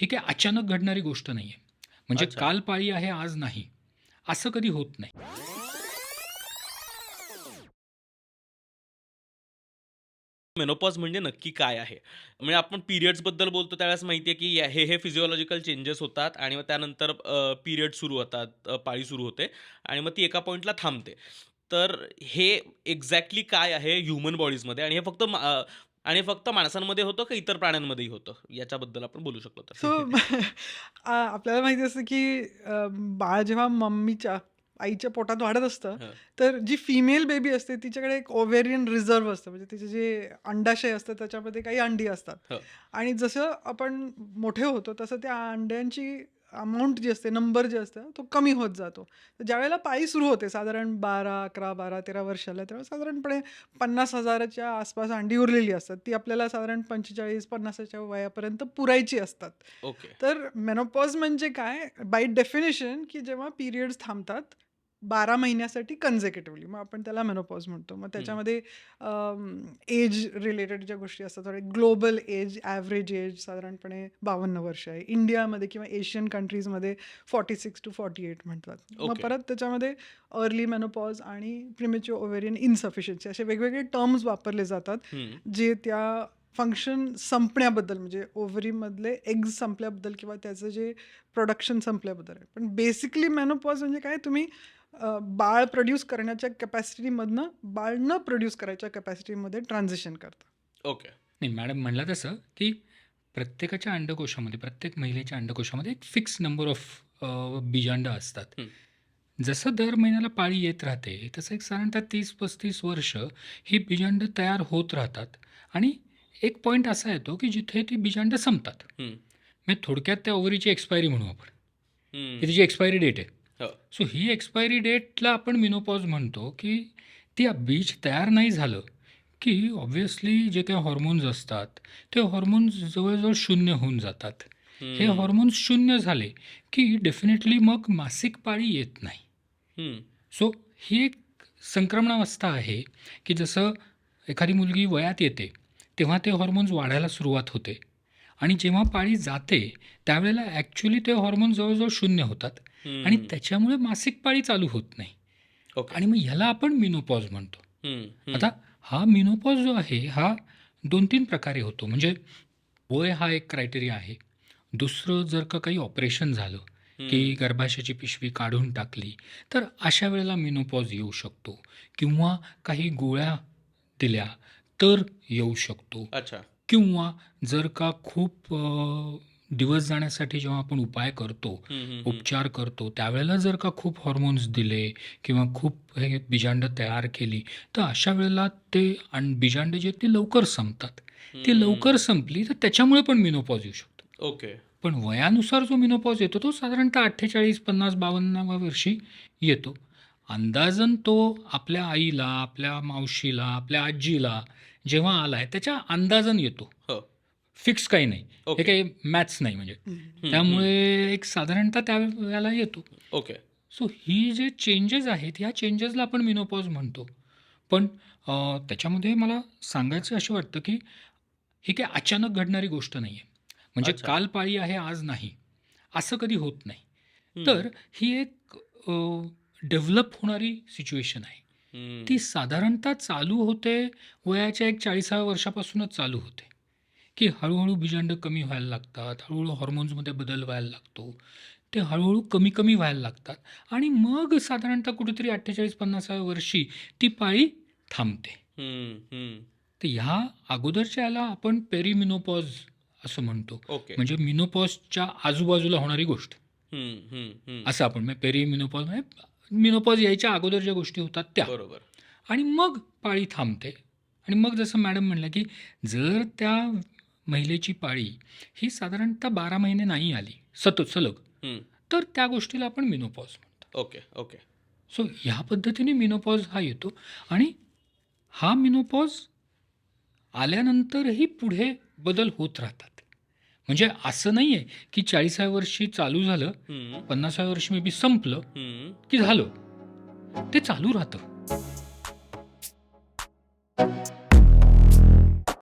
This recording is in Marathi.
ही काही अचानक घडणारी गोष्ट नाही आहे म्हणजे अच्छा. काल पाळी आहे आज नाही. असं कधी होत नाही. मेनोपॉज म्हणजे नक्की काय आहे? म्हणजे आपण पिरियड्सबद्दल बोलतो त्यावेळेस माहिती आहे की या- हे हे फिजिओलॉजिकल चेंजेस होतात आणि मग त्यानंतर पिरियड सुरू होतात अ, पाळी सुरू होते आणि मग ती एका पॉईंटला थांबते. तर हे एक्झॅक्टली काय आहे ह्युमन बॉडीजमध्ये आणि हे फक्त आणि फक्त माणसांमध्ये होतं का इतर प्राण्यांमध्येही होतं याच्याबद्दल आपण बोलू शकतो तर सो आपल्याला माहिती असतं की अ, बाळ जेव्हा मम्मीच्या आईच्या पोटात वाढत असतं हं. तर जी फिमेल बेबी असते तिच्याकडे एक ओव्हेरियन रिझर्व असतं म्हणजे तिचे जे अंडाशय असतं त्याच्यामध्ये काही अंडी असतात हो. आणि जसं आपण मोठे होतो तसं त्या अंड्यांची अमाऊंट जी असते नंबर जे असतं तो कमी होत जातो. तर ज्यावेळेला पाळी सुरू होते साधारण बारा अकरा बारा तेरा वर्षाला तेव्हा साधारणपणे पन्नास हजाराच्या आसपास अंडी उरलेली असतात. ती आपल्याला साधारण पंचेचाळीस पन्नासाच्या वयापर्यंत पुरायची असतात. ओके. तर मेनोपॉज म्हणजे काय? बाय डेफिनेशन की जेव्हा पिरियड्स थांबतात बारा महिन्यासाठी कन्झेक्युटिव्हली मग आपण त्याला मेनोपॉज म्हणतो. मग त्याच्यामध्ये एज रिलेटेड ज्या गोष्टी असतात थोडे ग्लोबल एज ॲव्हरेज एज साधारणपणे बावन्न वर्ष आहे. इंडियामध्ये किंवा एशियन कंट्रीजमध्ये forty six to forty eight म्हणतात. मग. परत त्याच्यामध्ये अर्ली मेनोपॉज आणि प्रिमेच्युअर ओव्हेरियन इन्सफिशियन्सी असे वेगवेगळे टर्म्स वापरले जातात. जे त्या फंक्शन संपण्याबद्दल म्हणजे ओव्हरीमधले एग्ज संपल्याबद्दल किंवा त्याचं जे प्रोडक्शन संपल्याबद्दल आहे. पण बेसिकली मेनोपॉज म्हणजे काय? तुम्ही बाळ प्रोड्यूस करण्याच्या कॅपॅसिटीमधनं बाळ न प्रोड्यूस करायच्या कॅपॅसिटीमध्ये ट्रान्झिशन करतं. ओके नाही मॅडम म्हणलं तसं की प्रत्येकाच्या अंडकोशामध्ये प्रत्येक महिलेच्या अंडकोशामध्ये एक फिक्स नंबर ऑफ बीजांड असतात. जसं दर महिन्याला पाळी येत राहते तसं एक साधारणतः तीस पस्तीस वर्ष ही बीजांड तयार होत राहतात. आणि एक पॉईंट असा येतो की जिथे ती बीजांड संपतात. हम्म. म्हणजे थोडक्यात त्या ओव्हरीची एक्सपायरी म्हणू आपण. तिची एक्सपायरी डेट आहे. सो ही एक्सपायरी डेटला आपण मिनोपॉज म्हणतो की ती बीज तयार नाही झालं की ऑब्व्हियसली जे काही हॉर्मोन्स असतात ते हॉर्मोन्स जवळजवळ शून्य होऊन जातात हे. हॉर्मोन्स शून्य झाले की डेफिनेटली मग मासिक पाळी येत नाही. सो ही एक संक्रमणावस्था आहे की जसं एखादी मुलगी वयात येते तेव्हा ते हॉर्मोन्स वाढायला सुरुवात होते आणि जेव्हा पाळी जाते त्यावेळेला ॲक्च्युली ते हॉर्मोन जवळजवळ शून्य होतात आणि. त्याच्यामुळे मासिक पाळी चालू होत नाही. आणि मग ह्याला आपण मिनोपॉज म्हणतो. आता हा मिनोपॉज जो आहे हा दोन तीन प्रकारे होतो. म्हणजे वय हा एक क्रायटेरिया आहे. दुसरं जर का काही ऑपरेशन झालं की. गर्भाशयाची पिशवी काढून टाकली तर अशा वेळेला मिनोपॉज येऊ शकतो. किंवा काही गोळ्या दिल्या तर येऊ शकतो. अच्छा. किंवा जर का खूप दिवस जाण्यासाठी जेव्हा आपण उपाय करतो. उपचार करतो त्यावेळेला जर का खूप हॉर्मोन्स दिले किंवा खूप हे बिजांड तयार केली तर अशा वेळेला ते अन बिजांड जे ते लवकर संपतात. ती. लवकर संपली तर त्याच्यामुळे पण मिनोपॉज येऊ शकतो. ओके. पण वयानुसार जो मिनोपॉज येतो तो साधारणतः अठ्ठेचाळीस पन्नास बावन्नाव्या वर्षी येतो. अंदाजन तो आपल्या आईला आपल्या मावशीला आपल्या आजीला जेव्हा आलाय त्याच्या अंदाजन येतो. हो. फिक्स काही नाही. हे काही मॅथ्स नाही म्हणजे. त्यामुळे एक साधारणतः त्या वेळेला येतो. ओके. सो ही जे चेंजेस आहेत ह्या चेंजेसला आपण मिनोपॉज म्हणतो. पण अ, त्याच्यामध्ये मला सांगायचं असं वाटतं की ही काही अचानक घडणारी गोष्ट नाही आहे म्हणजे अच्छा. काल पाळी आहे आज नाही. असं कधी होत नाही. तर ही एक डेव्हलप होणारी सिच्युएशन आहे. ती साधारणतः चालू होते वयाच्या एक चाळीसाव्या वर्षापासूनच चालू होते. की हळूहळू बीजांड कमी व्हायला लागतात हळूहळू हॉर्मोन्समध्ये बदल व्हायला लागतो. ते हळूहळू कमी कमी व्हायला लागतात. आणि मग साधारणतः कुठेतरी अठ्ठेचाळीस पन्नासाव्या वर्षी ती पाळी थांबते. तर ह्या अगोदरच्या याला आपण पेरीमिनोपॉज असं म्हणतो. म्हणजे मिनोपॉजच्या आजूबाजूला होणारी गोष्ट. असं आपण म्हणजे पेरीमिनोपॉज म्हणजे मिनोपॉज यायच्या अगोदर ज्या गोष्टी होतात त्या. बरोबर. आणि मग पाळी थांबते. आणि मग जसं मॅडम म्हणलं की जर त्या महिलेची पाळी ही साधारणतः बारा महिने नाही आली. सतत सलग. तर त्या गोष्टीला आपण मिनोपॉज म्हणतो. Okay okay. सो ह्या पद्धतीने मिनोपॉज हा येतो आणि हा मिनोपॉज आल्यानंतरही पुढे बदल होत राहतात. म्हणजे असं नाही आहे की चाळीसाव्या वर्षी चालू झालं पन्नासाव्या वर्षी मे बी संपलं. की झालं. ते चालू राहतं.